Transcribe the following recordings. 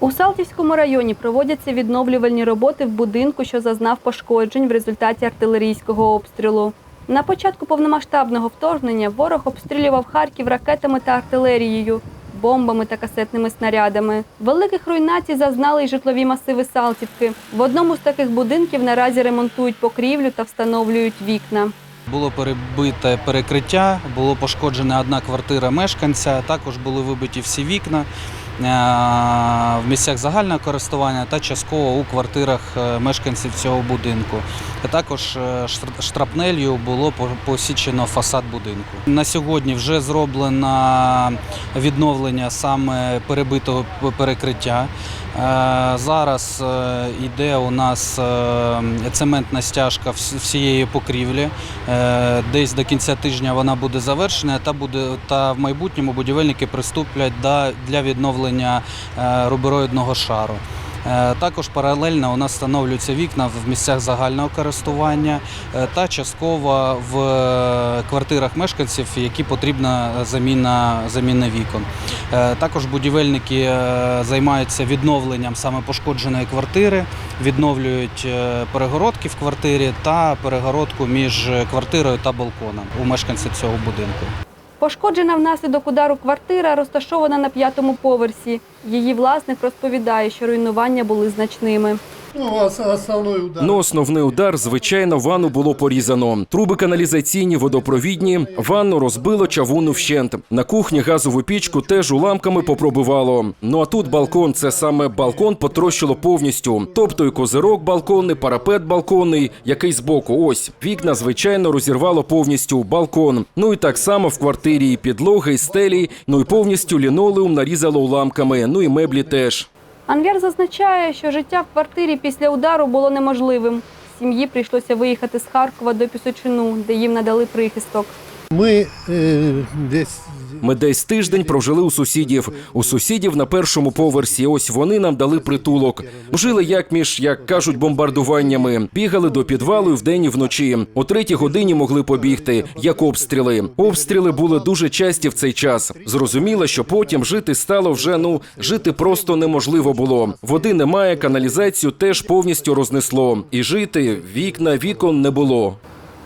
У Салтівському районі проводяться відновлювальні роботи в будинку, що зазнав пошкоджень в результаті артилерійського обстрілу. На початку повномасштабного вторгнення ворог обстрілював Харків ракетами та артилерією, бомбами та касетними снарядами. Великих руйнацій зазнали й житлові масиви Салтівки. В одному з таких будинків наразі ремонтують покрівлю та встановлюють вікна. Було перебите перекриття, було пошкоджена одна квартира мешканця, також були вибиті всі вікна в місцях загального користування та частково у квартирах е, мешканців цього будинку. Також е, штрапнелью було посічено фасад будинку. На сьогодні вже зроблено відновлення саме перебитого перекриття. Е, Зараз е, йде у нас е, цементна стяжка всієї покрівлі. Е, Десь до кінця тижня вона буде завершена, та буде та в майбутньому будівельники приступлять для відновлення е, рубероїдного шару. Е, Також паралельно у нас встановлюються вікна в місцях загального користування е, та частково в квартирах мешканців, які потрібна заміна, заміна вікон. Також будівельники займаються відновленням саме пошкодженої квартири, відновлюють перегородки в квартирі та перегородку між квартирою та балконом у мешканців цього будинку. Пошкоджена внаслідок удару квартира розташована на п'ятому поверсі. Її власник розповідає, що руйнування були значними. Ну, ос- удар. Ну, основний удар, звичайно, ванну було порізано. Труби каналізаційні, водопровідні, ванну розбило чавунну вщент. На кухні газову пічку теж уламками попробивало. Ну а тут балкон, це саме балкон потрощило повністю. Тобто і козирок балконний, парапет балконний, який збоку. Ось вікна, звичайно, розірвало повністю балкон. Ну і так само в квартирі і підлоги, і стелі, ну і повністю лінолеум нарізало уламками. Ну і меблі теж. Анвер зазначає, що життя в квартирі після удару було неможливим. Сім'ї прийшлося виїхати з Харкова до Пісочину, де їм надали прихисток. Ми е, здесь Ми десь тиждень прожили у сусідів. У сусідів на першому поверсі. Ось вони нам дали притулок. Жили як між, як кажуть, бомбардуваннями. Бігали до підвалу вдень і вночі. О третій годині могли побігти, як обстріли. Обстріли були дуже часті в цей час. Зрозуміло, що потім жити стало вже ну жити просто неможливо було. Води немає, каналізацію теж повністю рознесло. І жити вікна вікон не було.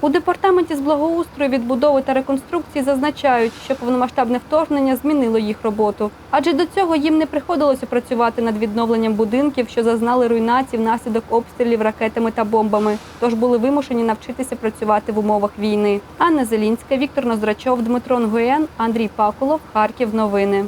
У департаменті з благоустрою, відбудови та реконструкції зазначають, що повномасштабне вторгнення змінило їх роботу. Адже до цього їм не приходилося працювати над відновленням будинків, що зазнали руйнацій внаслідок обстрілів ракетами та бомбами. Тож були вимушені навчитися працювати в умовах війни. Анна Зелінська, Віктор Ноздрачов, Дмитро Нгуєн, Андрій Пакулов, Харків. Новини.